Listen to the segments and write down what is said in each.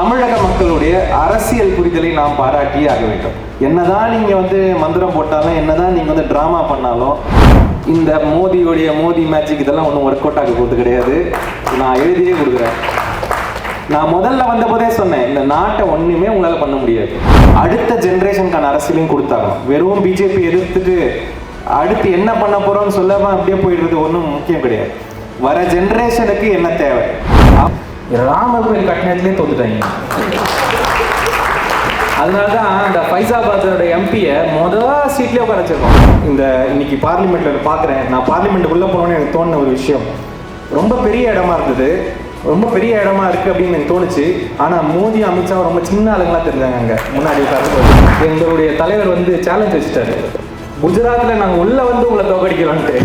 தமிழக மக்களுடைய அரசியல் புரிதலை நாம் பாராட்டியே ஆக வேண்டும். என்னதான் நீங்க வந்து மந்திரம் போட்டாலும் என்னதான் நீங்க வந்து டிராமா பண்ணாலும் இந்த மோதியோடைய மோதி மேஜிக் இதெல்லாம் ஒன்றும் ஒர்க் அவுட் ஆக போகிறது கிடையாது. நான் எழுதியே கொடுக்குறேன். நான் முதல்ல வந்த போதே சொன்னேன் இந்த நாட்டை ஒன்றுமே உங்களால் பண்ண முடியாது. அடுத்த ஜென்ரேஷனுக்கான அரசியலையும் கொடுத்தாங்க வெறும் பிஜேபி எதிர்த்துட்டு அடுத்து என்ன பண்ண போகிறோம்னு சொல்லாமல் அப்படியே போயிடுறது ஒன்றும் முக்கியம் கிடையாது. வர ஜென்ரேஷனுக்கு என்ன தேவை? ராமர் கோயில் கட்டினத்துலேயே தோத்துட்டாங்க. அதனால தான் அந்த ஃபைசாபாத்தோட எம்பியை மொதல் சீட்லேயே உட்கார வச்சிருக்கோம். இந்த இன்னைக்கு பார்லிமெண்ட்டில் பார்க்குறேன் நான் பார்லிமெண்ட்டுக்குள்ளே போனோன்னு எனக்கு தோணுன ஒரு விஷயம். ரொம்ப பெரிய இடமா இருந்தது. ரொம்ப பெரிய இடமா இருக்குது அப்படின்னு எனக்கு தோணுச்சு. ஆனால் மோதி அமித்ஷா ரொம்ப சின்ன ஆளுங்களாக தெரிஞ்சாங்க அங்கே. முன்னாடி உட்காந்து எங்களுடைய தலைவர் வந்து சேலஞ்ச் வச்சுட்டாரு. குஜராத்தில் நாங்கள் உள்ளே வந்து உங்களை தோக்கடிக்கிறோன்ட்டு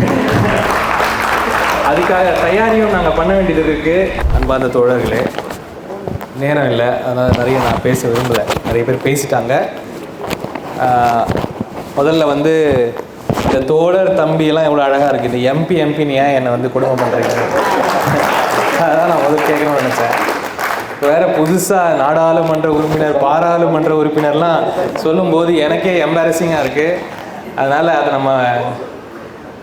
அதுக்காக தயாரியும் நாங்கள் பண்ண வேண்டியது இருக்குது அன்பார்ந்த தோழர்களே நேரம் இல்லை. அதனால் நிறைய நான் பேச விரும்பலை. நிறைய பேர் பேசிட்டாங்க. முதல்ல வந்து இந்த தோழர் தம்பியெல்லாம் எவ்வளோ அழகாக இருக்குது இந்த எம்பி எம்பின்னு ஏன் என்னை வந்து குடும்பம் பண்ணுறீங்க அதான் நான் முதல் கேட்கணும்னு நினச்சேன். வேறு வேற புதுசாக நாடாளுமன்ற உறுப்பினர் பாராளுமன்ற உறுப்பினர்லாம் சொல்லும்போது எனக்கே எம்பாரசிங்காக இருக்குது அதனால் அதை நம்ம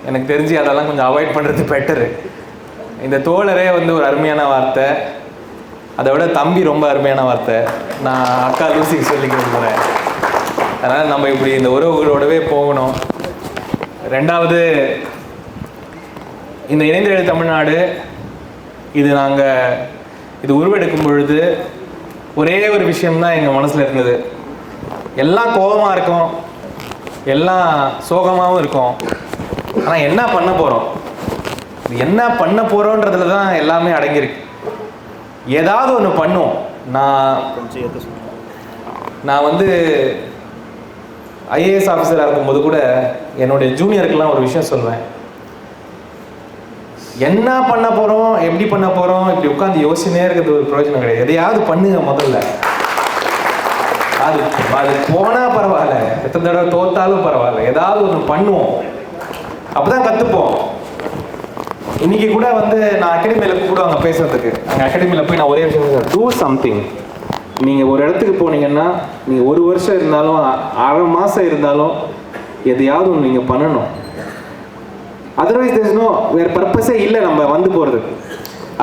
எனக்கு தெரிஞ்சு அதெல்லாம் கொஞ்சம் அவாய்ட் பண்ணுறது பெட்டரு இந்த தோழரே வந்து ஒரு அருமையான வார்த்தை. அதை விட தம்பி ரொம்ப அருமையான வார்த்தை. நான் அக்கா லூசிக்கு சொல்லிக்க விரும்புகிறேன் அதனால் நம்ம இப்படி இந்த உறவுகளோடவே போகணும். ரெண்டாவது இந்த இணைந்திரு தமிழ்நாடு இது நாங்கள் இது உருவெடுக்கும் பொழுது ஒரே ஒரு விஷயம்தான் எங்கள் மனசில் இருந்தது. எல்லாம் கோபமாக இருக்கும். எல்லாம் சோகமாகவும் இருக்கும். ஆனால் என்ன பண்ண போகிறோம் என்ன பண்ண போகிறோன்றதுல தான் எல்லாமே அடங்கியிருக்கு. ஏதாவது ஒன்று பண்ணுவோம். நான் நான் வந்து ஐஏஎஸ் ஆஃபீஸராக இருக்கும்போது கூட என்னுடைய ஜூனியருக்கெல்லாம் ஒரு விஷயம் சொல்லுவேன் என்ன பண்ண போகிறோம் எப்படி பண்ண போகிறோம் இப்படி உட்காந்து யோசனையே இருக்கிறது ஒரு பிரயோஜனம் கிடையாது. எதையாவது பண்ணுங்க முதல்ல. அது அது போனால் பரவாயில்ல. எத்தனை தடவை தோத்தாலும் பரவாயில்ல. ஏதாவது ஒன்று பண்ணுவோம். அப்பதான் கற்றுப்போம் இன்னைக்கு கூட வந்து நான் அகாடமியில கூப்பிடுவாங்க பேசுறதுக்கு. அங்கே அகாடமியில போய் நான் ஒரே விஷயம் டூ சம்திங் நீங்கள் ஒரு இடத்துக்கு போனீங்கன்னா நீங்கள் ஒரு வருஷம் இருந்தாலும் அரை மாதம் இருந்தாலும் எதையாவது ஒன்று நீங்கள் பண்ணணும். அதர்வைஸ் there's வேறு பர்பஸே இல்லை நம்ம வந்து போகிறதுக்கு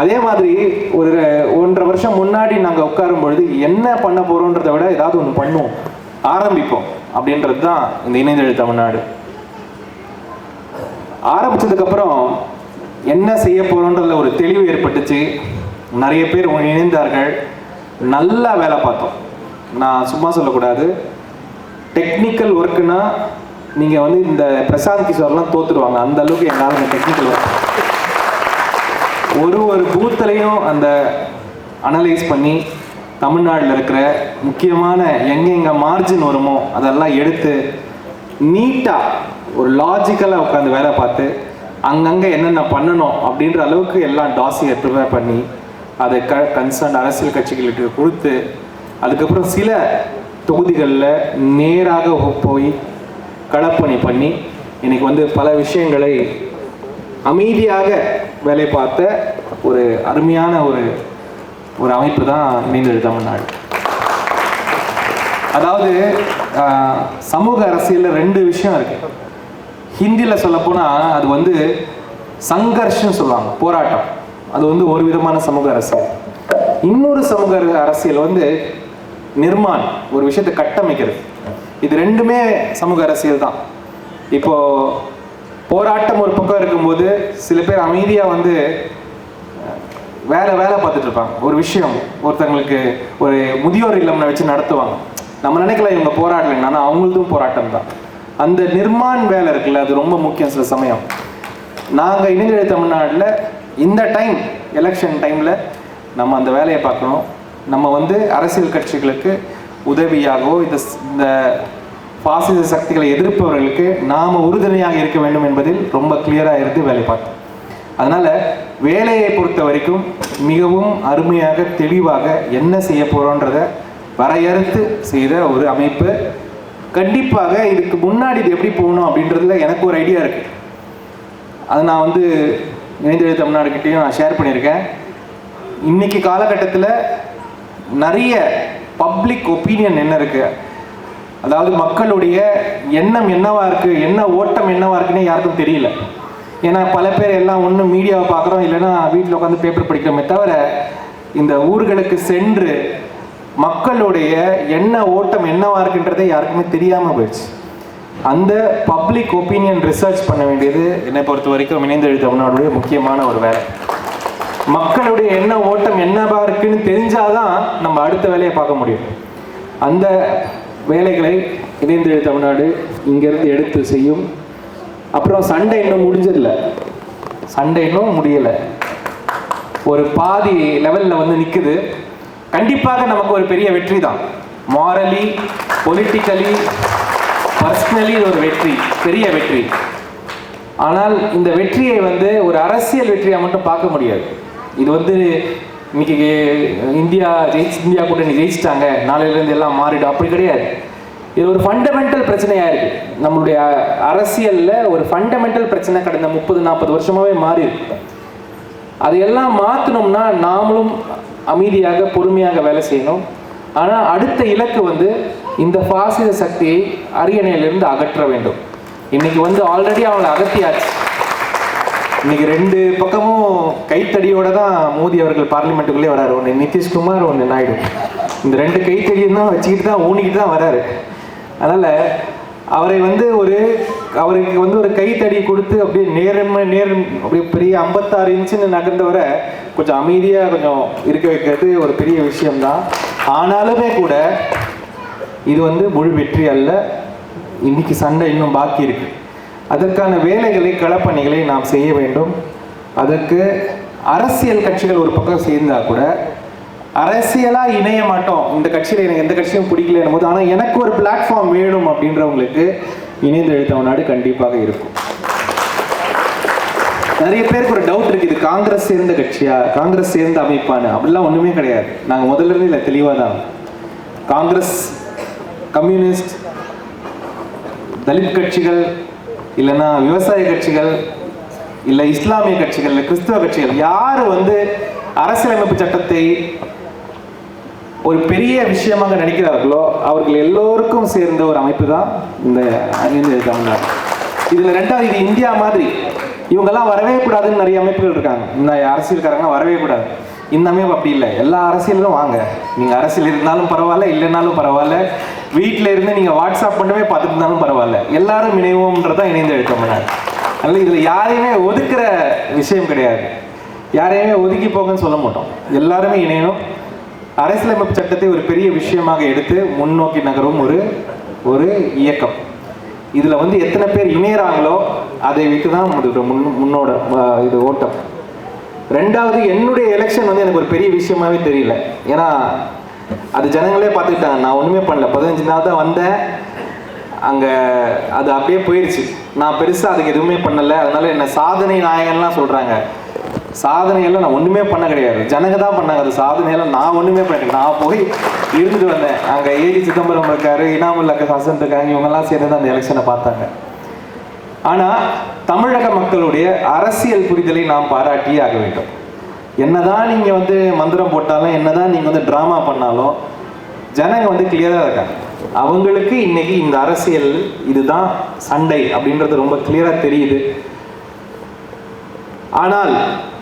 அதே மாதிரி ஒரு ஒன்றரை வருஷம் முன்னாடி நாங்கள் உட்காரும் பொழுது என்ன பண்ண போகிறோன்றதை விட ஏதாவது ஒன்று பண்ணுவோம். ஆரம்பிப்போம். அப்படின்றது தான் இந்த இணையதழி தமிழ்நாடு ஆரம்பிச்சதுக்கப்புறம் என்ன செய்ய போகிறோன்றதுல ஒரு தெளிவு ஏற்பட்டுச்சு. நிறைய பேர் இணைந்தார்கள். நல்லா வேலை பார்த்தோம். நான் சும்மா சொல்லக்கூடாது. டெக்னிக்கல் ஒர்க்குனா நீங்கள் வந்து இந்த பிரசாந்த் கிஷோர்லாம் தோத்துருவாங்க அந்த அளவுக்கு என்னால் இந்த டெக்னிக்கல் ஒர்க் ஒரு ஒரு பூத்துலையும் அந்த அனலைஸ் பண்ணி தமிழ்நாட்டில் இருக்கிற முக்கியமான எங்கெங்கே மார்ஜின் வருமோ அதெல்லாம் எடுத்து நீட்டாக ஒரு லாஜிக்கலாக உட்காந்து வேலை பார்த்து அங்கங்கே என்னென்ன பண்ணணும் அப்படின்ற அளவுக்கு எல்லாம் டாசியை ப்ரிப்பேர் பண்ணி அதை க கன்சர்ன் அரசியல் கட்சிகளுக்கு கொடுத்து அதுக்கப்புறம் சில தொகுதிகளில் நேராக போய் களப்பணி பண்ணி இன்னைக்கு வந்து பல விஷயங்களை அமைதியாக வேலை பார்த்த ஒரு அருமையான ஒரு ஒரு அமைப்பு தான் இணைந்தது தமிழ்நாடு அதாவது சமூக அரசியலில் ரெண்டு விஷயம் இருக்குது ஹிந்தியில் சொல்லப்போனால் அது வந்து சங்கர்ஷம் சொல்லுவாங்க போராட்டம். அது வந்து ஒரு விதமான சமூக அரசியல். இன்னொரு சமூக அரசியல் வந்து நிர்மாண் ஒரு விஷயத்தை கட்டமைக்கிறது. இது ரெண்டுமே சமூக அரசியல் தான். இப்போ போராட்டம் ஒரு பக்கம் இருக்கும்போது சில பேர் அமைதியாக வந்து வேலை வேலை பார்த்துட்டு இருப்பாங்க. ஒரு விஷயம் ஒருத்தங்களுக்கு ஒரு முதியோர் இல்லம்னு வச்சு நடத்துவாங்க. நம்ம நினைக்கல இவங்க போராடலைன்னு ஆனால் அவங்களுக்கும் போராட்டம் தான். அந்த நிர்மாண் வேலை இருக்குல்ல அது ரொம்ப முக்கியம் சில சமயம். நாங்கள் இணைஞ்ச தமிழ்நாட்டில் இந்த டைம் எலெக்ஷன் டைமில் நம்ம அந்த வேலையை பார்க்கணும். நம்ம வந்து அரசியல் கட்சிகளுக்கு உதவியாகவோ இந்த இந்த பாசிச சக்திகளை எதிர்ப்பவர்களுக்கு நாம் உறுதுணையாக இருக்க வேண்டும் என்பதில் ரொம்ப கிளியராக இருந்து வேலை பார்த்தோம். அதனால் வேலையை பொறுத்த வரைக்கும் மிகவும் அருமையாக தெளிவாக என்ன செய்ய போகிறோன்றதை வரையறுத்து செய்த ஒரு அமைப்பு கண்டிப்பாக இதுக்கு முன்னாடி இது எப்படி போகணும் அப்படின்றதுல எனக்கு ஒரு ஐடியா இருக்கு. அது நான் வந்து இணைந்தெழு தமிழ்நாடுகிட்டையும் நான் ஷேர் பண்ணியிருக்கேன். இன்னைக்கு காலகட்டத்தில் நிறைய பப்ளிக் ஒப்பீனியன் என்ன இருக்கு? அதாவது மக்களுடைய எண்ணம் என்னவா இருக்கு? என்ன ஓட்டம் என்னவா இருக்குன்னு யாருக்கும் தெரியல. ஏன்னா பல பேர் எல்லாம் ஒன்றும் மீடியாவை பார்க்குறோம் இல்லைன்னா வீட்டில் உட்காந்து பேப்பர் படிக்கிறோமே தவிர இந்த ஊர்களுக்கு சென்று மக்களுடைய என்ன ஓட்டம் என்னவா இருக்குன்றதே யாருக்குமே தெரியாமல் போயிடுச்சு. அந்த பப்ளிக் ஒப்பீனியன் ரிசர்ச் பண்ண வேண்டியது என்னை பொறுத்த வரைக்கும் இணைந்தெழு தமிழ்நாடுடைய முக்கியமான ஒரு வேலை. மக்களுடைய என்ன ஓட்டம் என்னவா இருக்குன்னு தெரிஞ்சாதான் நம்ம அடுத்த வேலையை பார்க்க முடியும். அந்த வேலைகளை இணைந்தெழு தமிழ்நாடு இங்கிருந்து எடுத்து செய்யும். அப்புறம் சண்டை இன்னும் முடிஞ்சதில்லை. சண்டை இன்னும் முடியலை. ஒரு பாதி லெவலில் வந்து நிற்குது கண்டிப்பாக நமக்கு ஒரு பெரிய வெற்றி தான். மாரலி பொலிட்டிக்கலி பர்சனலி ஒரு வெற்றி பெரிய வெற்றி. ஆனால் இந்த வெற்றியை வந்து ஒரு அரசியல் வெற்றியாக மட்டும் பார்க்க முடியாது. இது வந்து இன்னைக்கு இந்தியா ஜெயிச்சு இந்தியா கூட்டணி ஜெயிச்சிட்டாங்க நாளையிலேருந்து எல்லாம் மாறிடும் அப்படி கிடையாது. இது ஒரு ஃபண்டமெண்டல் பிரச்சனையாக இருக்குது நம்மளுடைய அரசியலில் ஒரு ஃபண்டமெண்டல் பிரச்சனை கடந்த முப்பது நாற்பது வருஷமாகவே மாறி இருக்கு அதையெல்லாம் மாற்றணும்னா நாமளும் அமைதியாக பொறுமையாக வேலை செய்யணும். ஆனால் அடுத்த இலக்கு வந்து இந்த பாசித சக்தியை அரியணையிலிருந்து அகற்ற வேண்டும். இன்னைக்கு வந்து ஆல்ரெடி அவங்களை அகற்றியாச்சு இன்னைக்கு ரெண்டு பக்கமும் கைத்தடியோட தான் மோடி அவர்கள் பார்லிமெண்ட்டுக்குள்ளே வராரு. ஒன்று நிதிஷ்குமார் ஒன்று நாயுடு. இந்த ரெண்டு கைத்தடியும் தான் வச்சுக்கிட்டு தான் ஊனிக்கிட்டு தான் வராரு. அதனால் அவரை வந்து ஒரு அவருக்கு வந்து ஒரு கைத்தடி கொடுத்து அப்படியே நேர்ம நேர் அப்படியே பெரிய ஐம்பத்தாறு இன்ச்சுன்னு நகர்ந்தவரை கொஞ்சம் அமைதியாக கொஞ்சம் இருக்க வைக்கிறது ஒரு பெரிய விஷயம்தான். ஆனாலுமே கூட இது வந்து முழு வெற்றி அல்ல. இன்னைக்கு சண்டை இன்னும் பாக்கி இருக்கு. அதற்கான வேலைகளை களப்பணிகளை நாம் செய்ய வேண்டும். அதற்கு அரசியல் கட்சிகள் ஒரு பக்கம் சேர்ந்தா கூட அரசியலா இணைய மாட்டோம். இந்த கட்சியில எனக்கு எந்த கட்சியும் பிடிக்கல போது ஆனா எனக்கு ஒரு பிளாட்ஃபார்ம் வேணும் அப்படின்றவங்களுக்கு இணைந்து எழுத்தவ நாடு கண்டிப்பாக இருக்கும். நிறைய பேருக்கு ஒரு டவுட் இருக்கு இது காங்கிரஸ் சேர்ந்த கட்சியா? காங்கிரஸ் சேர்ந்த அமைப்பானு? அப்படிலாம் ஒண்ணுமே கிடையாது. நாங்க முதல்ல இருந்து இல்லை தெளிவா தான். காங்கிரஸ் கம்யூனிஸ்ட் தலித் கட்சிகள் இல்லைன்னா விவசாய கட்சிகள் இல்லை இஸ்லாமிய கட்சிகள் இல்லை கிறிஸ்தவ கட்சிகள் யார் வந்து அரசியலமைப்பு சட்டத்தை ஒரு பெரிய விஷயமாக நினைக்கிறார்களோ அவர்கள் எல்லோருக்கும் சேர்ந்த ஒரு அமைப்பு தான் இந்த அணிந்து தமிழ்நாடு. இதில் ரெண்டாவது இது இந்தியா மாதிரி. இவங்கெல்லாம் வரவே கூடாதுன்னு நிறைய அமைப்புகள் இருக்காங்க. இந்த அரசியல்காரங்க வரவே கூடாது. இந்த அமைப்பு அப்படி இல்லை. எல்லா அரசியலும் வாங்க. நீங்கள் அரசியல் இருந்தாலும் பரவாயில்ல இல்லைனாலும் பரவாயில்ல. வீட்டில் இருந்து நீங்கள் வாட்ஸ்அப் பண்ணவே பார்த்துட்டு இருந்தாலும் பரவாயில்ல. எல்லாரும் இணைவோம்ன்றதான் இணைந்து எழுத்தமிழ்நாடு அதனால் இதில் யாரையுமே ஒதுக்குற விஷயம் கிடையாது. யாரையுமே ஒதுக்கி போங்கன்னு சொல்ல மாட்டோம். எல்லாருமே இணையணும். அரசியலமைப்பு சட்டத்தை ஒரு பெரிய விஷயமாக எடுத்து முன்னோக்கி நகரும் ஒரு ஒரு இயக்கம். இதில் வந்து எத்தனை பேர் இணையறாங்களோ அதை வைத்து தான் முன் முன்னோட இது ஓட்டம். ரெண்டாவது என்னுடைய எலெக்ஷன் வந்து எனக்கு ஒரு பெரிய விஷயமாவே தெரியல. ஏன்னா அது ஜனங்களே பார்த்துக்கிட்டாங்க. நான் ஒன்றுமே பண்ணல. பதினஞ்சு நாள் தான் வந்தேன். அங்கே அது அப்படியே போயிடுச்சு நான் பெருசாக அதுக்கு எதுவுமே பண்ணலை. அதனால என்ன சாதனை நாயகன்லாம் சொல்கிறாங்க சாதனையெல்லாம் நான் ஒண்ணுமே பண்ண கிடையாது. ஜனங்க தான் பண்ணாங்க அது சாதனையெல்லாம் நான் ஒன்றுமே பண்ண நான் போய் இருந்துட்டு வந்தேன். அங்கே ஏடி சிதம்பரம் இருக்காரு இனாமுல் அக்கா ஹசன் இருக்காங்க இவங்கெல்லாம் சேர்ந்து தான் அந்த எலெக்ஷனை பார்த்தாங்க. ஆனா தமிழக மக்களுடைய அரசியல் புரிதலை நாம் பாராட்டியே ஆக வேண்டும். என்னதான் நீங்க வந்து மந்திரம் போட்டாலும் என்னதான் நீங்க வந்து டிராமா பண்ணாலும் ஜனங்க வந்து கிளியரா இருக்காங்க. அவங்களுக்கு இன்னைக்கு இந்த அரசியல் இதுதான் சண்டை அப்படின்றது ரொம்ப கிளியரா தெரியுது. ஆனால்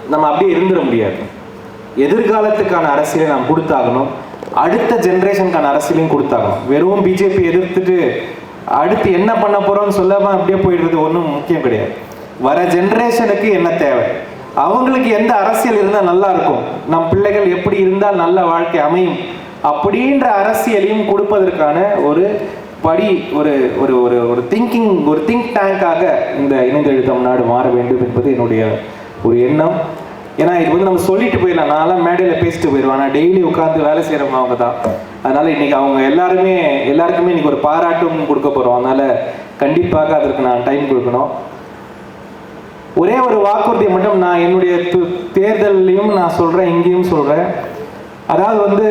நம்ம அப்படியே இருந்துட முடியாது. எதிர்காலத்துக்கான அரசியலை நாம் கொடுத்தாகணும். அடுத்த ஜென்ரேஷனுக்கான அரசியலையும் கொடுத்தாகணும். வெறும் பிஜேபி எதிர்த்துட்டு அடுத்து என்ன பண்ண போறோம்னு சொல்லாம அப்படியே போயிடுறது ஒன்றும் முக்கியம் கிடையாது. வர ஜென்ரேஷனுக்கு என்ன தேவை? அவங்களுக்கு எந்த அரசியல் இருந்தால் நல்லா இருக்கும். நம் பிள்ளைகள் எப்படி இருந்தால் நல்ல வாழ்க்கை அமையும். அப்படின்ற அரசியலையும் கொடுப்பதற்கான ஒரு படி ஒரு ஒரு ஒரு ஒரு திங்கிங் ஒரு திங்க் டேங்காக இந்த இணைந்தெழுத்தம் நாடு மாற வேண்டும் என்பது என்னுடைய ஒரு எண்ணம். ஏன்னா இது வந்து நம்ம சொல்லிட்டு போயிடலாம். நான்லாம் மேடையில் பேசிட்டு போயிடுவேன். ஆனால் டெய்லி உட்காந்து வேலை செய்கிறவங்க அவங்க தான். அதனால் இன்னைக்கு அவங்க எல்லாருமே எல்லாருக்குமே இன்றைக்கி ஒரு பாராட்டும் கொடுக்க போகிறோம் அதனால கண்டிப்பாக அதற்கு நான் டைம் கொடுக்கணும். ஒரே ஒரு வாக்குறுதியை மட்டும் நான் என்னுடைய து- தேர்தல்லையும் நான் சொல்கிறேன் இங்கேயும் சொல்கிறேன் அதாவது வந்து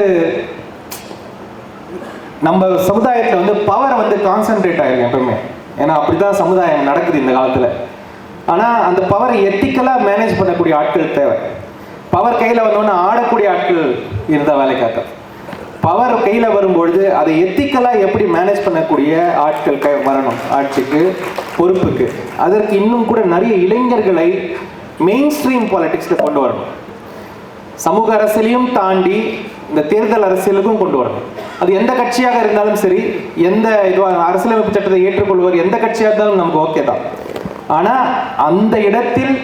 நம்ம சமுதாயத்தில் வந்து பவர் வந்து கான்சென்ட்ரேட் ஆகிருக்கு எப்பவுமே. ஏன்னா அப்படிதான் சமுதாயம் நடக்குது இந்த காலத்தில். ஆனால் அந்த பவரை எத்திக்கலாக மேனேஜ் பண்ணக்கூடிய ஆட்கள் தேவை. பவர் கையில் வந்தோடனே ஆடக்கூடிய ஆட்கள் இருந்தால் வேலை பவர் கையில் வரும்பொழுது அதை எத்திக்கலாக எப்படி மேனேஜ் பண்ணக்கூடிய ஆட்கள் க வரணும்? ஆட்சிக்கு பொறுப்புக்கு. அதற்கு இன்னும் கூட நிறைய இளைஞர்களை மெயின் ஸ்ட்ரீம் பாலிட்டிக்ஸில் கொண்டு வரணும். சமூக அரசியலையும் தாண்டி இந்த தேர்தல் அரசியலுக்கும் கொண்டு வரணும். அது எந்த கட்சியாக இருந்தாலும் சரி எந்த இதுவாக அரசியலமைப்பு சட்டத்தை ஏற்றுக்கொள்வார் எந்த கட்சியாக இருந்தாலும் நமக்கு ஓகே தான். ஆனால் அந்த இடத்தில்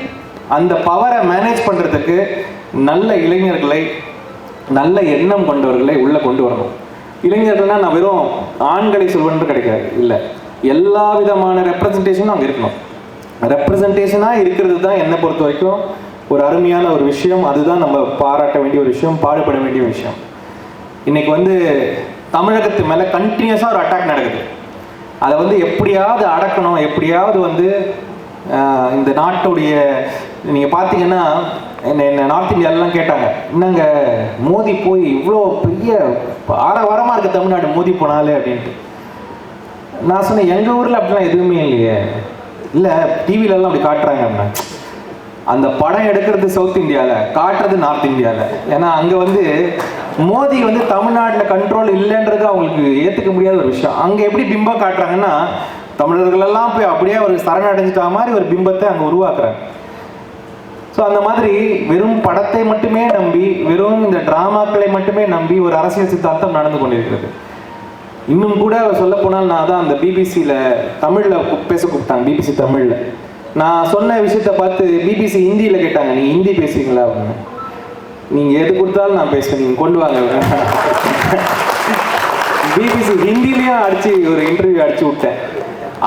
அந்த பவரை மேனேஜ் பண்ணுறதுக்கு நல்ல இளைஞர்களை நல்ல எண்ணம் கொண்டவர்களை உள்ளே கொண்டு வரணும். இளைஞர்கள்னா நான் வெறும் ஆண்களை சொல்வன்று கிடைக்காது இல்லை. எல்லா விதமான ரெப்ரசன்டேஷனும் அங்கே இருக்கணும். ரெப்ரசன்டேஷனாக இருக்கிறது தான் என்னை பொறுத்த வரைக்கும் ஒரு அருமையான ஒரு விஷயம். அதுதான் நம்ம பாராட்ட வேண்டிய ஒரு விஷயம் பாடுபட வேண்டிய விஷயம். இன்னைக்கு வந்து தமிழகத்து மேலே கண்டினியூஸாக ஒரு அட்டாக் நடக்குது. அதை வந்து எப்படியாவது அடக்கணும் எப்படியாவது வந்து இந்த நாட்டுடைய நீங்கள் பார்த்தீங்கன்னா என்ன என்ன நார்த் இந்தியாவிலலாம் கேட்டாங்க. என்னங்க மோதி போய் இவ்வளோ பெரிய ஆரவாரமாக இருக்குது தமிழ்நாடு மோதி போனாலே அப்படின்ட்டு. நான் சொன்னேன் எங்கள் ஊரில் அப்படிலாம் எதுவுமே இல்லையே. இல்லை டிவிலெல்லாம் அப்படி காட்டுறாங்க அப்படின்னா. அந்த படம் எடுக்கிறது சவுத் இந்தியாவில் காட்டுறது நார்த் இந்தியாவில் ஏன்னா அங்கே வந்து மோதி வந்து தமிழ்நாட்டில் கண்ட்ரோல் இல்லைன்றது அவங்களுக்கு ஏற்றுக்க முடியாத ஒரு விஷயம். அங்கே எப்படி பிம்பம் காட்டுறாங்கன்னா தமிழர்களெல்லாம் போய் அப்படியே ஒரு சரணடைஞ்சிட்ட மாதிரி ஒரு பிம்பத்தை அங்கே உருவாக்குறாங்க. ஸோ அந்த மாதிரி வெறும் படத்தை மட்டுமே நம்பி வெறும் இந்த டிராமாக்களை மட்டுமே நம்பி ஒரு அரசியல் சித்தாந்தம் நடந்து கொண்டிருக்கிறது. இன்னும் கூட சொல்ல போனால் நான் தான் அந்த பிபிசியில் தமிழில் பேச கூப்பிட்டாங்க பிபிசி தமிழில். நான் சொன்ன விஷயத்த பார்த்து பிபிசி ஹிந்தியில் கேட்டாங்க நீ ஹிந்தி பேசுவீங்களா அப்படின்னு. நீங்கள் எது கொடுத்தாலும் நான் பேசுவேன் நீங்கள் கொண்டு வாங்க. பிபிசி ஹிந்திலையும் அடித்து ஒரு இன்டர்வியூ அடிச்சு விட்டேன்.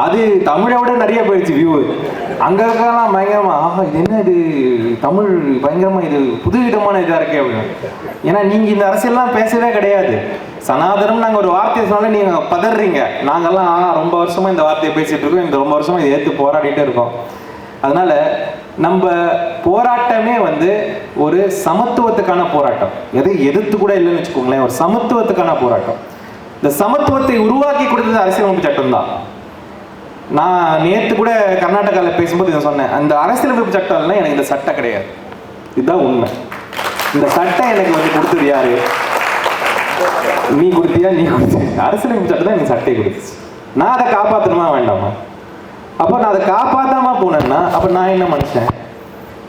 அது தமிழை விட நிறைய போயிடுச்சு வியூ அங்க இருக்கலாம் பயங்கரமா ஆஹா இது என்ன இது தமிழ் பயங்கரமா இது புது விதமான இதாக இருக்கே அப்படின்னு. ஏன்னா நீங்க இந்த அரசியல்லாம் பேசவே கிடையாது. சனாதனம் நாங்கள் ஒரு வார்த்தையை சொன்னாலே நீங்க பதறீங்க. நாங்கெல்லாம் ஆ, ரொம்ப வருஷமா இந்த வார்த்தையை பேசிட்டு இருக்கோம். இந்த ரொம்ப வருஷமா இதை ஏற்று போராடிட்டே இருக்கோம். அதனால நம்ம போராட்டமே வந்து ஒரு சமத்துவத்துக்கான போராட்டம். எது எதிர்த்து கூட இல்லைன்னு வச்சுக்கோங்களேன். ஒரு சமத்துவத்துக்கான போராட்டம். இந்த சமத்துவத்தை உருவாக்கி கொடுத்தது அரசியலமைப்பு சட்டம் தான் நான் நேற்று கூட கர்நாடகாவில் பேசும்போது இதை சொன்னேன். அந்த அரசியலமைப்பு சட்டம் இல்லை எனக்கு இந்த சட்டம் கிடையாது. இதுதான் உண்மை. இந்த சட்டம் எனக்கு வந்து கொடுத்தது யாரு? நீ கொடுத்தியா? நீ கொடுத்தியா? அரசியலமைப்பு சட்டம் தான் எனக்கு சட்டையை கொடுத்துச்சு. நான் அதை காப்பாற்றணுமா வேண்டாமா? அப்போ நான் அதை காப்பாற்றாம போனேன்னா அப்போ நான் என்ன மனுஷன்?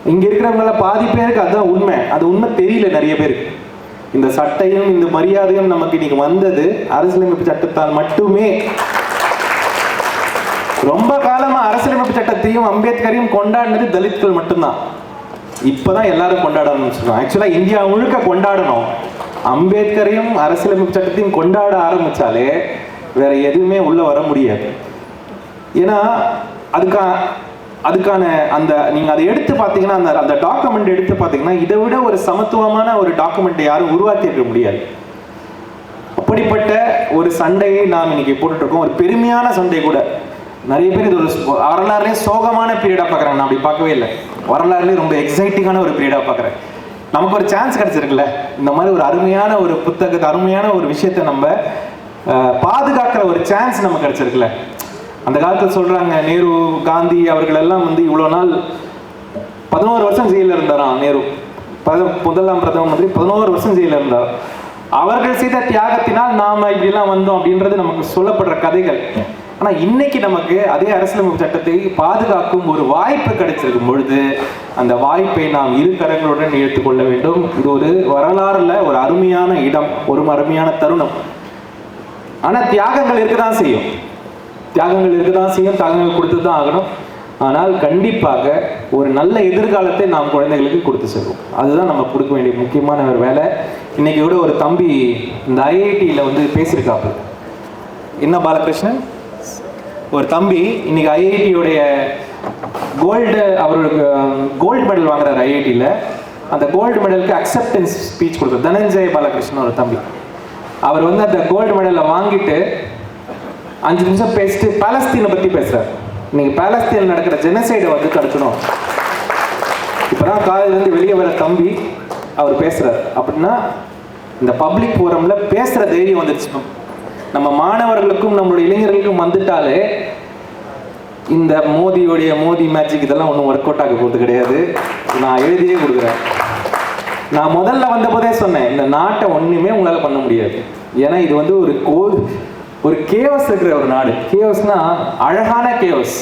இங்கே இருக்கிறவங்கள பாதி பேருக்கு அதுதான் உண்மை. அது உண்மை தெரியல நிறைய பேருக்கு. இந்த சட்டையும் இந்த மரியாதையும் நமக்கு இன்னைக்கு வந்தது அரசியலமைப்பு சட்டத்தால் மட்டுமே. ரொம்ப காலமா அரசியலமைப்பு சட்டத்தையும் அம்பேத்கரையும் கொண்டாடினது தலித்கள் மட்டும்தான். இப்பதான் எல்லாரும் கொண்டாட ஆரம்பிச்சிருக்கோம் ஆக்சுவலா இந்தியா முழுக்க கொண்டாடணும். அம்பேத்கரையும் அரசியலமைப்பு சட்டத்தையும் கொண்டாட ஆரம்பிச்சாலே வேற எதுவுமே உள்ள வர முடியாது. ஏன்னா அதுக்கா அதுக்கான அந்த நீங்க அதை எடுத்து பார்த்தீங்கன்னா அந்த அந்த டாக்குமெண்ட் எடுத்து பார்த்தீங்கன்னா இதை விட ஒரு சமத்துவமான ஒரு டாக்குமெண்ட்டை யாரும் உருவாக்கி இருக்க முடியாது. அப்படிப்பட்ட ஒரு சண்டையை நாம் இன்னைக்கு போட்டுட்டு இருக்கோம். ஒரு பெருமையான சண்டை கூட. நிறைய பேர் இது ஒரு வரலாறுலேயே சோகமான பீரியடாக பார்க்குறாங்க நான் அப்படி பார்க்கவே இல்லை. வரலாறுலேயே ரொம்ப எக்ஸைட்டிங்கான ஒரு பீரியடாக பார்க்குறேன் நமக்கு ஒரு சான்ஸ் கிடச்சிருக்குல்ல? இந்த மாதிரி ஒரு அருமையான ஒரு புத்தகத்தை அருமையான ஒரு விஷயத்தை நம்ம பாதுகாக்கிற ஒரு சான்ஸ் நமக்கு கிடச்சிருக்குல்ல? அந்த காலத்தில் சொல்கிறாங்க நேரு காந்தி அவர்கள் எல்லாம் வந்து இவ்வளோ நாள் பதினோரு வருஷம் ஜெயிலில் இருந்தாராம் நேரு. பத- முதலாம் பிரதம மந்திரி பதினோரு வருஷம் ஜெயிலில் இருந்தார். அவர்கள் செய்த தியாகத்தினால் நாம் இப்படிலாம் வந்தோம் அப்படின்றது நமக்கு சொல்லப்படுற கதைகள். ஆனால் இன்னைக்கு நமக்கு அதே அரசியலமைப்பு சட்டத்தை பாதுகாக்கும் ஒரு வாய்ப்பு கிடைச்சிருக்கும் பொழுது அந்த வாய்ப்பை நாம் இரு கரங்களுடன் எடுத்துக்கொள்ள வேண்டும். இது ஒரு வரலாறுல ஒரு அருமையான இடம் ஒரு அருமையான தருணம். ஆனால் தியாகங்கள் இருக்கதான் செய்யும். தியாகங்கள் இருக்கதான் செய்யும் தியாகங்கள் கொடுத்து தான் ஆகணும். ஆனால் கண்டிப்பாக ஒரு நல்ல எதிர்காலத்தை நாம் குழந்தைகளுக்கு கொடுத்து செல்வோம். அதுதான் நம்ம கொடுக்க வேண்டிய முக்கியமான ஒரு வேலை. இன்னைக்கு கூட ஒரு தம்பி இந்த ஐஐடியில் வந்து பேசியிருக்காப்பு என்ன பாலகிருஷ்ணன்? ஒரு தம்பி இன்னைக்கு ஐஐடியுடைய கோல்டு அவருக்கு um, கோல்டு மெடல் வாங்குறாரு ஐஐடியில் அந்த கோல்டு மெடலுக்கு அக்செப்டன்ஸ் ஸ்பீச் கொடுத்தார் தனஞ்சய பாலகிருஷ்ணன் ஒரு தம்பி. அவர் வந்து அந்த கோல்டு மெடலை வாங்கிட்டு அஞ்சு நிமிஷம் பேசிட்டு பாலஸ்தீனை பற்றி பேசுகிறார் இன்னைக்கு பாலஸ்தீனில் நடக்கிற ஜெனசைடை வந்து தடுக்கணும். இப்போதான் காலையிலேருந்து வெளியே வர தம்பி அவர் பேசுகிறார் அப்படின்னா இந்த பப்ளிக் ஃபோரமில் பேசுகிற தைரியம் வந்துருச்சு. நம்ம மாணவர்களுக்கும் நம்மளுடைய இளைஞர்களுக்கும் வந்துட்டாலே இந்த மோதியோடைய மோதி மேஜிக் இதெல்லாம் ஒன்றும் ஒர்க் அவுட் ஆக போகிறது கிடையாது. நான் எழுதியே கொடுக்குறேன். நான் முதல்ல வந்த போதே சொன்னேன் இந்த நாட்டை ஒன்றுமே உங்களால் பண்ண முடியாது. ஏன்னா இது வந்து ஒரு கோ ஒரு கேவஸ் இருக்கிற ஒரு நாடு. கேவஸ்னா அழகான கேவஸ்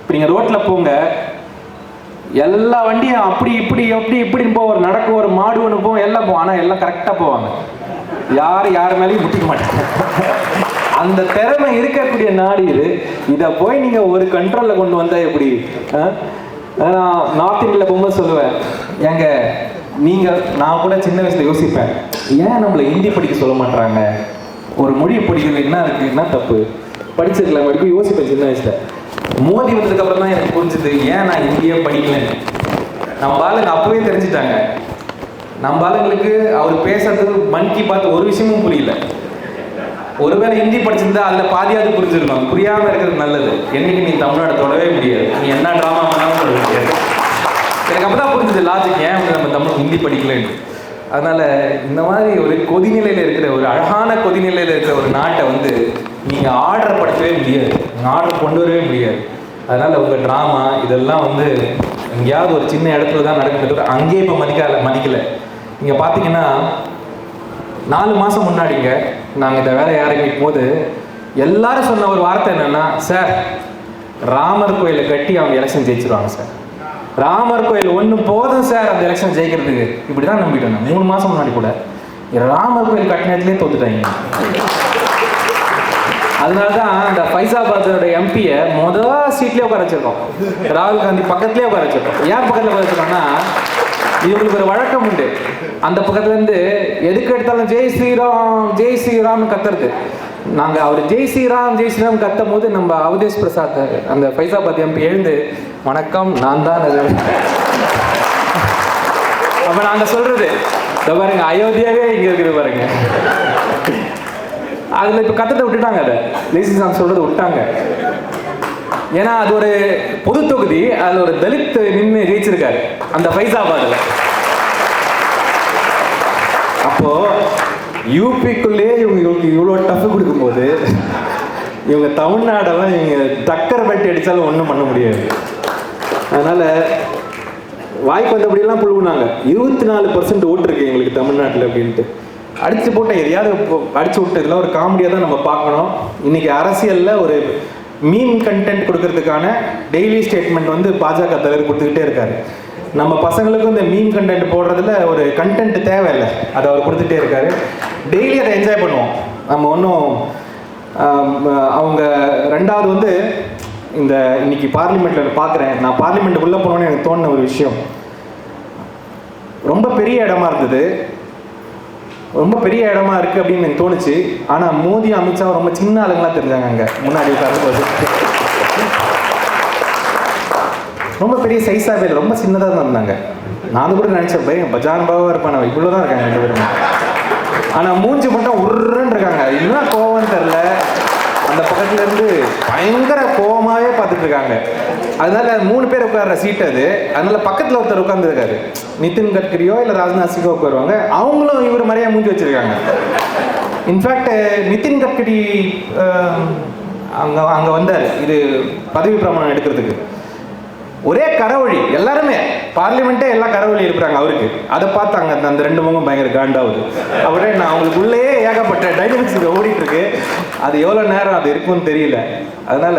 இப்போ நீங்கள் ரோட்டில் போங்க எல்லா வண்டியும் அப்படி இப்படி எப்படி இப்படின்னு போவோம் நடக்கும் ஒரு மாடு ஒன்று போவோம் எல்லாம் போவோம் ஆனால் எல்லாம் கரெக்டாக போவாங்க. யார் யார் மேலேயும் முட்டிக்க மாட்டாங்க. அந்த திறமை இருக்கக்கூடிய நாடு இது. இதை போய் நீங்க ஒரு கண்ட்ரோல்ல கொண்டு வந்தா எப்படி? நான் நார்த் இந்தியில போகும்போது சொல்லுவேன். ஏங்க நீங்க நான் கூட சின்ன வயசுல யோசிப்பேன். ஏன் நம்மள ஹிந்தி படிக்க சொல்ல மாட்டாங்க ஒரு மொழியை படிக்கிறது என்ன இருக்கு? என்ன தப்பு? படிச்சிருக்கலாம் வரைக்கும் யோசிப்பேன் சின்ன வயசுல. மோதி வந்ததுக்கு அப்புறம் தான் எனக்கு புரிஞ்சுது ஏன் நான் ஹிந்தியே படிக்கலன்னு நம்ம ஆளுங்க அப்பவே தெரிஞ்சுட்டாங்க. நம்ம ஆளுங்களுக்கு அவர் பேசுறதுக்கு மன் கி ஒரு விஷயமும் புரியல. ஒருவேளை ஹிந்தி படிச்சிருந்தா அதுல பாதியாவது புரிஞ்சிருக்கும் புரியாம இருக்கிறது நல்லது. என்னைக்கு நீ தமிழ்நாடு தொடவே முடியாது. நீ என்ன டிராமா பண்ணாலும் சொல்ல. முடியாது எனக்கு அப்பதான் புரிஞ்சது லாஜிக் ஏன் நம்ம தமிழ் ஹிந்தி படிக்கலன்னு? அதனால இந்த மாதிரி ஒரு கொதிநிலையில இருக்கிற ஒரு அழகான கொதிநிலையில இருக்கிற ஒரு நாட்டை வந்து நீங்க ஆர்டர் படுத்தவே முடியாது. ஆர்டர் கொண்டு வரவே முடியாது. அதனால உங்க டிராமா இதெல்லாம் வந்து எங்கேயாவது ஒரு சின்ன இடத்துல தான் நடக்குது. அங்கேயே இப்போ மதிக்கல மதிக்கல. நீங்க பாத்தீங்கன்னா நாலு மாசம் முன்னாடிங்க நாங்கள் இந்த வேலையை ஆரம்பிக்கும் போது எல்லாரும் சொன்ன ஒரு வார்த்தை என்னன்னா சார் ராமர் கோயிலை கட்டி அவங்க எலெக்ஷன் ஜெயிச்சிருவாங்க சார். ராமர் கோயில் ஒன்று போதும் சார் அந்த எலெக்ஷன் ஜெயிக்கிறதுக்கு. இப்படிதான் நம்பிட்டேன் நான். மூணு மாதம் முன்னாடி கூட. ராமர் கோயில் கட்டினத்துலேயே தோத்துட்டாங்க. அதனால தான் அந்த ஃபைசாபாத்தோட எம்பியை முதல் சீட்லேயே உட்கார வச்சிருக்கோம். ராகுல் காந்தி பக்கத்துலேயே உட்கார வச்சிருக்கோம். ஏன் பக்கத்தில் உட்கார வச்சிருக்கோம்னா இவங்களுக்கு ஒரு வழக்கம் உண்டு. அந்த பக்கத்துல இருந்து எதுக்கு எடுத்தாலும் ஜெய் ஸ்ரீராம் ஜெய் ஸ்ரீராம் கத்துறது. நாங்க அவர் ஜெய் ஸ்ரீராம் ஜெய் ஸ்ரீராம் கத்தும் போது நம்ம அவதேஷ் பிரசாத் அந்த ஃபைசாபாத் எம்பி எழுந்து வணக்கம் நான் தான் அது." அப்ப நாங்க சொல்றது இந்த பாருங்க அயோத்தியாவே இங்க இருக்குது பாருங்க. அதுல இப்ப கத்தத்தை விட்டுட்டாங்க அதை. லேசி சாங் சொல்றது விட்டாங்க. ஏன்னா அது ஒரு பொது தொகுதி அதில் ஒரு தலித் நின்று ஜெயிச்சிருக்காரு அந்த ஃபைசாபாத்ல. அப்போ யூபிக்குள்ளேயே இவங்க இவங்களுக்கு இவ்வளோ டஃப் கொடுக்கும்போது இவங்க தமிழ்நாடெல்லாம் இவங்க டக்கர் பட்டி அடித்தாலும் ஒன்றும் பண்ண முடியாது. அதனால் வாய்ப்பு வந்தபடியெல்லாம் புழுவுனாங்க இருபத்தி நாலு பர்சன்ட் ஓட்டு இருக்கு எங்களுக்கு தமிழ்நாட்டில் அப்படின்ட்டு. அடிச்சு போட்ட எதையாவது அடிச்சு விட்டு இதெல்லாம் ஒரு காமெடியாக தான் நம்ம பார்க்கணும். இன்னைக்கு அரசியலில் ஒரு மீம் கண்டென்ட் கொடுக்கறதுக்கான டெய்லி ஸ்டேட்மெண்ட் வந்து பாஜக தலைவர் கொடுத்துக்கிட்டே இருக்காரு. நம்ம பசங்களுக்கும் இந்த மீம் கண்டென்ட் போடுறதுல ஒரு கண்டென்ட் தேவையில்லை. அதை அவர் கொடுத்துட்டே இருக்காரு. டெய்லி அதை என்ஜாய் பண்ணுவோம். நம்ம ஒன்றும் அவங்க ரெண்டாவது வந்து இந்த இன்னைக்கு பார்லிமெண்ட்டில் பார்க்குறேன் நான் பார்லிமெண்ட்டுக்குள்ளே போனோன்னு எனக்கு தோணுன ஒரு விஷயம். ரொம்ப பெரிய இடமா இருந்தது. ரொம்ப பெரிய இடமா இருக்கு அப்படின்னு எனக்கு தோணுச்சு. ஆனால் மோதி அமித்ஷா ரொம்ப சின்ன ஆளுங்களாக தெரிஞ்சாங்க அங்கே. முன்னாடி உட்காரும்போது ரொம்ப பெரிய சைஸாக பேர் ரொம்ப சின்னதாக தான் இருந்தாங்க. நான் கூட நினச்சேன் பையன் பஜான் பாவா இருப்பான் இவ்வளோ தான் இருக்காங்க ரெண்டு பேரும். ஆனால் மூஞ்சி மட்டும் உருன்னு இருக்காங்க. இன்னும் என்ன கோவம்னு தெரில அந்த பக்கத்துல இருந்து பயங்கர கோபமாகவே பார்த்துட்டு இருக்காங்க. அதனால மூணு பேர் உட்கார்ற சீட் அது. அதனால பக்கத்துல ஒருத்தர் உட்கார்ந்துருக்காரு. நிதின் கட்கரியோ இல்ல ராஜ்நாத் சிங்கோ உட்காருவாங்க. அவங்களும் இவர் மாதிரியா மூஞ்சி வச்சிருக்காங்க. இன்ஃபேக்ட் நிதின் கட்கரி அங்கே அங்க அங்க வந்தார். இது பதவி பிரமாணம் எடுக்கிறதுக்கு. ஒரே கரவழி எல்லாருமே. பார்லிமெண்ட்டே எல்லாம் கரவழி இருக்கிறாங்க அவருக்கு. அதை பார்த்தாங்க அந்த அந்த ரெண்டு முகம் பயங்கர காண்டாவுது. அப்படியே நான் அவங்களுக்கு உள்ளேயே ஏகப்பட்ட டைனமிக்ஸ் இங்கே ஓடிட்டு இருக்கு அது எவ்வளோ நேரம் அது இருக்கும்னு தெரியல. அதனால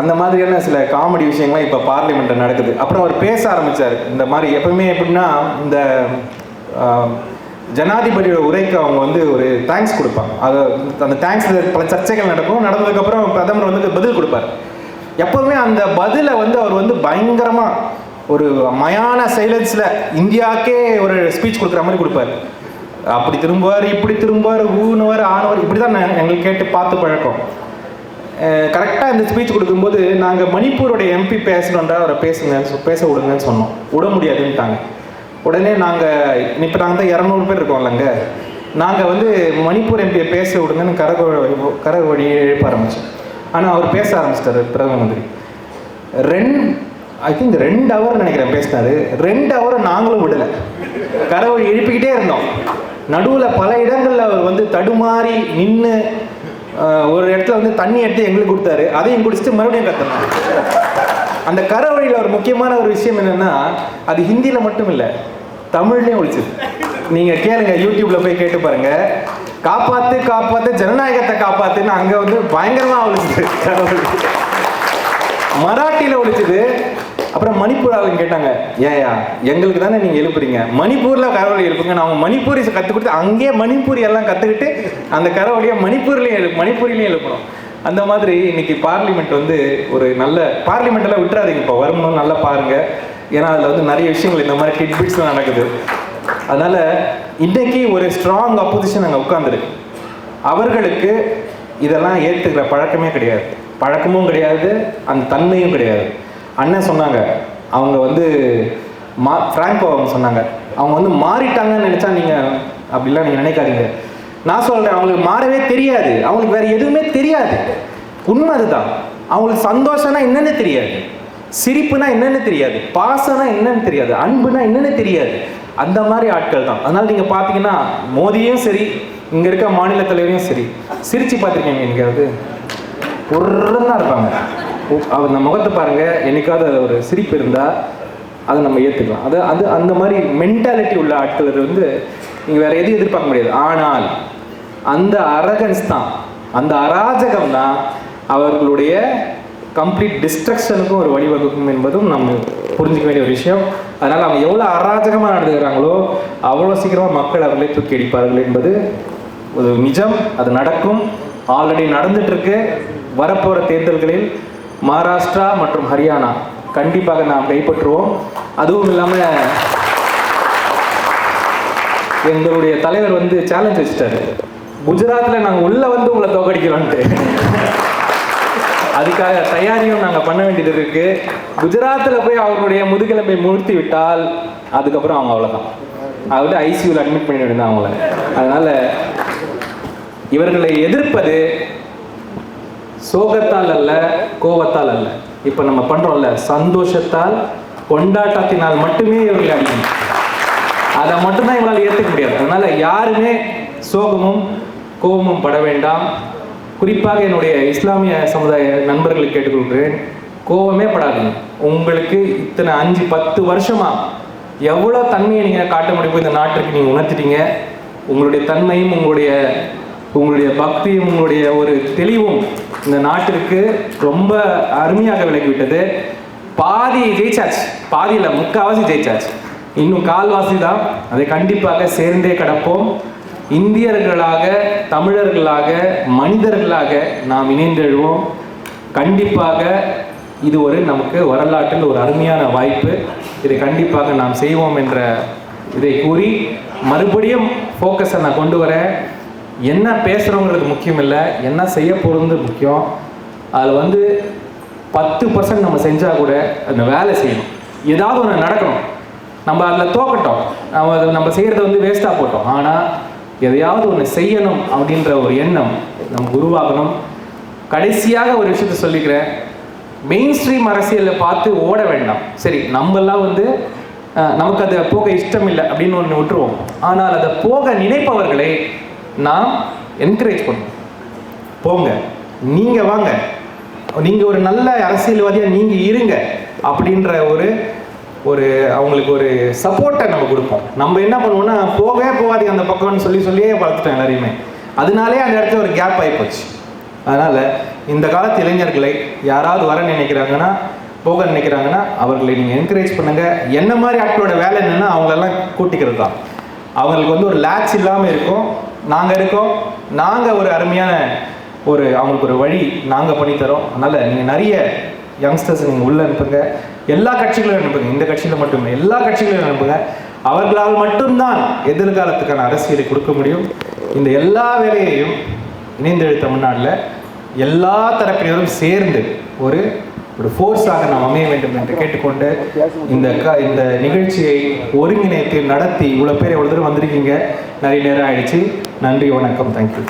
அந்த மாதிரியான சில காமெடி விஷயங்கள்லாம் இப்போ பார்லிமெண்ட்டில் நடக்குது. அப்புறம் அவர் பேச ஆரம்பித்தார் இந்த மாதிரி எப்பவுமே எப்படின்னா இந்த ஜனாதிபதியோட உரைக்கு அவங்க வந்து ஒரு தேங்க்ஸ் கொடுப்பாங்க. அது அந்த தேங்க்ஸ் பல சர்ச்சைகள் நடக்கும். நடந்ததுக்கப்புறம் பிரதமர் வந்து பதில் கொடுப்பார். எப்பவுமே அந்த பதிலை வந்து அவர் வந்து பயங்கரமா ஒரு மயான சைலன்ஸ்ல இந்தியாவுக்கே ஒரு ஸ்பீச் கொடுக்குற மாதிரி கொடுப்பாரு. அப்படி திரும்புவார் இப்படி திரும்புவார் ஊனுவார் ஆனவர் இப்படி தான் எங்களுக்கு கேட்டு பார்த்து பழக்கம். கரெக்டாக இந்த ஸ்பீச் கொடுக்கும்போது நாங்கள் மணிப்பூருடைய எம்பி பேசணுன்றா அவரை பேசுங்க பேச விடுங்கன்னு சொன்னோம். விட முடியாதுன்ட்டாங்க. உடனே நாங்கள் இப்போ நாங்கள் தான் இரநூறு பேர் இருக்கோம்லங்க நாங்கள் வந்து மணிப்பூர் எம்பியை பேச விடுங்கன்னு கரக கரக வழியை எழுப்ப ஆரம்பிச்சோம். ஆனால் அவர் பேச ஆரம்பிச்சிட்டாரு பிரதம மந்திரி. ரெண்டு ஐ திங்க் ரெண்டு ஹவர் நினைக்கிறேன் பேசினாரு. ரெண்டு அவரை நாங்களும் விடலை. கடவுள் எழுப்பிக்கிட்டே இருந்தோம். நடுவில் பல இடங்களில் அவர் வந்து தடுமாறி நின்று ஒரு இடத்துல வந்து தண்ணி எடுத்து எங்களுக்கு கொடுத்தாரு. அதையும் குடிச்சிட்டு மறுபடியும் கத்தணும் அந்த கரவழியில் ஒரு முக்கியமான ஒரு விஷயம் என்னென்னா அது ஹிந்தியில் மட்டும் இல்லை தமிழ்லேயும் ஒழிச்சது. நீங்கள் கேளுங்க யூடியூப்பில் போய் கேட்டு பாருங்கள் காப்பாத்து காப்பாத்து ஜனநாயகத்தை காப்பாத்துன்னு அங்க வந்து பயங்கரமா ஒழிச்சது மராட்டியில ஒழிச்சது அப்புறம் மணிப்பூர் அவங்க கேட்டாங்க ஏயா எங்களுக்கு தானே நீங்க எழுப்புறீங்க? மணிப்பூர்ல கரவழி எழுப்புங்க. நான் மணிப்பூரி கத்து கொடுத்து அங்கேயே மணிப்பூரி எல்லாம் கத்துக்கிட்டு அந்த கரவழியை மணிப்பூர்லயும் எழு மணிப்பூரிலையும் எழுப்பணும். அந்த மாதிரி இன்னைக்கு பார்லிமெண்ட் வந்து ஒரு நல்ல பார்லிமெண்ட்டெல்லாம் விட்டுறாதீங்க இப்போ. வரும்போது நல்லா பாருங்க. ஏன்னா அதில் வந்து நிறைய விஷயங்கள் இந்த மாதிரி டிட்பிட்ஸ்லாம் நடக்குது. அதனால இன்றைக்கி ஒரு ஸ்ட்ராங் அப்போசிஷன் அங்கே உட்காந்துருக்கு அவர்களுக்கு இதெல்லாம் ஏற்றுக்கிற பழக்கமே கிடையாது. பழக்கமும் கிடையாது அந்த தன்மையும் கிடையாது. அண்ணன் சொன்னாங்க அவங்க வந்து மா ஃப்ராங்கோ அவங்க சொன்னாங்க அவங்க வந்து மாறிட்டாங்கன்னு நினச்சா நீங்கள் அப்படிலாம் நீங்கள் நினைக்காதீங்க. நான் சொல்கிறேன் அவங்களுக்கு மாறவே தெரியாது. அவங்களுக்கு வேறு எதுவுமே தெரியாது. உண்மை அதுதான். அவங்களுக்கு சந்தோஷம்னா என்னென்னு தெரியாது. சிரிப்புனா என்னென்னு தெரியாது. பாசம்னா என்னென்னு தெரியாது. அன்புனா என்னென்னு தெரியாது. அந்த மாதிரி ஆட்கள் தான். அதனால நீங்க பாத்தீங்கன்னா மோதியும் சரி இங்க இருக்க மாநில தலைவரையும் சரி. சிரிச்சு பார்த்துருக்கீங்க எங்கேயாவது தான் இருப்பாங்க. அவர் அந்த முகத்தை பாருங்க என்னைக்காவது அது ஒரு சிரிப்பு இருந்தா அதை நம்ம ஏற்றுக்கலாம் அது அது அந்த மாதிரி மென்டாலிட்டி உள்ள ஆட்கள் வந்து நீங்க வேற எதுவும் எதிர்பார்க்க முடியாது. ஆனால் அந்த அரகன்ஸ் தான் அந்த அராஜகம் தான் அவர்களுடைய கம்ப்ளீட் டிஸ்ட்ரக்ஷனுக்கும் ஒரு வழிவகுக்கும் என்பதும் நம்ம புரிஞ்சிக்க வேண்டிய ஒரு விஷயம். அதனால் அவங்க எவ்வளோ அராஜகமாக நடந்துக்கிறாங்களோ அவ்வளோ சீக்கிரமாக மக்கள் அவர்களை தூக்கி அடிப்பார்கள் என்பது ஒரு நிஜம். அது நடக்கும். ஆல்ரெடி நடந்துட்டுருக்கு. வரப்போகிற தேர்தல்களில் மகாராஷ்டிரா மற்றும் ஹரியானா கண்டிப்பாக நாம் கைப்பற்றுவோம். அதுவும் இல்லாமல் எங்களுடைய தலைவர் வந்து சேலஞ்ச் வச்சுட்டாரு. குஜராத்தில் நாங்கள் உள்ளே வந்து உங்களை தோக்கடிக்கிறோன்ட்டு அதுக்காக தயாரியும் நாங்க பண்ண வேண்டியது இருக்கு. குஜராத்தில் போய் அவர்களுடைய முதுகெலும்பை முழுத்தி விட்டால் அதுக்கப்புறம் அவங்க அவ்வளவுதான். அவர்கிட்ட ஐசியூல அட்மிட் பண்ணி விடுங்க அவங்கள. அதனால இவர்களை எதிர்ப்பது சோகத்தால் அல்ல கோபத்தால் அல்ல. இப்ப நம்ம பண்றோம்ல சந்தோஷத்தால் கொண்டாட்டத்தினால் மட்டுமே இவர்களை அடிக்கணும். அதை மட்டும்தான் இவங்களால் ஏற்றுக்க முடியாது. அதனால யாருமே சோகமும் கோபமும் பட வேண்டாம். குறிப்பாக என்னுடைய இஸ்லாமிய சமுதாய நண்பர்களுக்கு கேட்டுக்கொள்கிறேன். கோபமே படாதீங்க. உங்களுக்கு இத்தனை அஞ்சு பத்து வருஷமா எவ்வளோ தன்மையை நீங்கள் காட்ட முடியுமோ இந்த நாட்டிற்கு நீங்கள் உணர்த்திட்டீங்க. உங்களுடைய தன்மையும் உங்களுடைய உங்களுடைய பக்தியும் உங்களுடைய ஒரு தெளிவும் இந்த நாட்டிற்கு ரொம்ப அருமையாக விளக்கிவிட்டது பாதி ஜெயிச்சாச்சு. பாதியில் முக்காவாசி ஜெயிச்சாச்சு. இன்னும் கால்வாசி தான். அதை கண்டிப்பாக சேர்ந்தே கிடப்போம். இந்தியர்களாக தமிழர்களாக மனிதர்களாக நாம் இணைந்தெழுவோம் கண்டிப்பாக இது ஒரு நமக்கு வரலாற்றில் ஒரு அருமையான வாய்ப்பு. இதை கண்டிப்பாக நாம் செய்வோம் என்ற இதை கூறி மறுபடியும் ஃபோக்கஸை நான் கொண்டு வரேன். என்ன பேசுகிறோங்கிறது முக்கியம் இல்லை என்ன செய்ய போகிறது முக்கியம். அதில் வந்து பத்து பர்சன்ட் நம்ம செஞ்சால் கூட அந்த வேலை செய்யணும். ஏதாவது ஒன்று நடக்கணும். நம்ம அதில் தோக்கட்டோம். நம்ம அதை நம்ம செய்கிறத வந்து வேஸ்ட்டாக போட்டோம். ஆனால் எதையாவது ஒன்று செய்யணும் அப்படின்ற ஒரு எண்ணம் நம்ம உருவாகணும் கடைசியாக ஒரு விஷயத்தை சொல்லிக்கிறேன். மெயின் ஸ்ட்ரீம் அரசியலை பார்த்து ஓட வேண்டாம். சரி நம்மெல்லாம் வந்து நமக்கு அதை போக இஷ்டம் இல்லை அப்படின்னு ஒன்று விட்டுருவோம். ஆனால் அதை போக நினைப்பவர்களை நாம் என்கரேஜ் பண்ணுவோம். போங்க நீங்கள் வாங்க. நீங்கள் ஒரு நல்ல அரசியல்வாதியாக நீங்கள் இருங்க அப்படின்ற ஒரு ஒரு அவங்களுக்கு ஒரு சப்போர்ட்டை நம்ம கொடுப்போம். நம்ம என்ன பண்ணுவோம்னா போகவே போகாதீங்க அந்த பக்கம்னு சொல்லி சொல்லியே வளர்த்துட்டோம் எல்லாரையுமே. அதனாலே அந்த இடத்துல ஒரு கேப் ஆகி போச்சு இந்த காலத்து இளைஞர்களை யாராவது வர நினைக்கிறாங்கன்னா போக நினைக்கிறாங்கன்னா அவர்களை நீங்கள் என்கரேஜ் பண்ணுங்கள் என்ன மாதிரி ஆட்களோட வேலை என்னென்னா அவங்களெல்லாம் கூட்டிக்கிறது தான். அவங்களுக்கு வந்து ஒரு லேட்ச் இல்லாமல் இருக்கும். நாங்கள் இருக்கோம். நாங்கள் ஒரு அருமையான ஒரு அவங்களுக்கு ஒரு வழி நாங்கள் பண்ணித்தரோம். அதனால் நீங்கள் நிறைய யங்ஸ்டர்ஸ் நீங்கள் உள்ளே அனுப்புங்க. எல்லா கட்சிகளையும் அனுப்புங்க. இந்த கட்சியில் மட்டுமே எல்லா கட்சிகளையும் அனுப்புங்க. அவர்களால் மட்டும்தான் எதிர்காலத்துக்கான அரசியலை கொடுக்க முடியும். இந்த எல்லா வேலையையும் இணைந்தெழு தமிழ்நாட்டில் எல்லா தரப்பினரும் சேர்ந்து ஒரு ஒரு ஃபோர்ஸாக நாம் அமைய வேண்டும் என்று கேட்டுக்கொண்டு இந்த க இந்த நிகழ்ச்சியை ஒருங்கிணைத்து நடத்தி இவ்வளோ பேர் எவ்வளோ தூரம் வந்திருக்கீங்க? நிறைய நேரம் ஆயிடுச்சு. நன்றி வணக்கம். தேங்க்யூ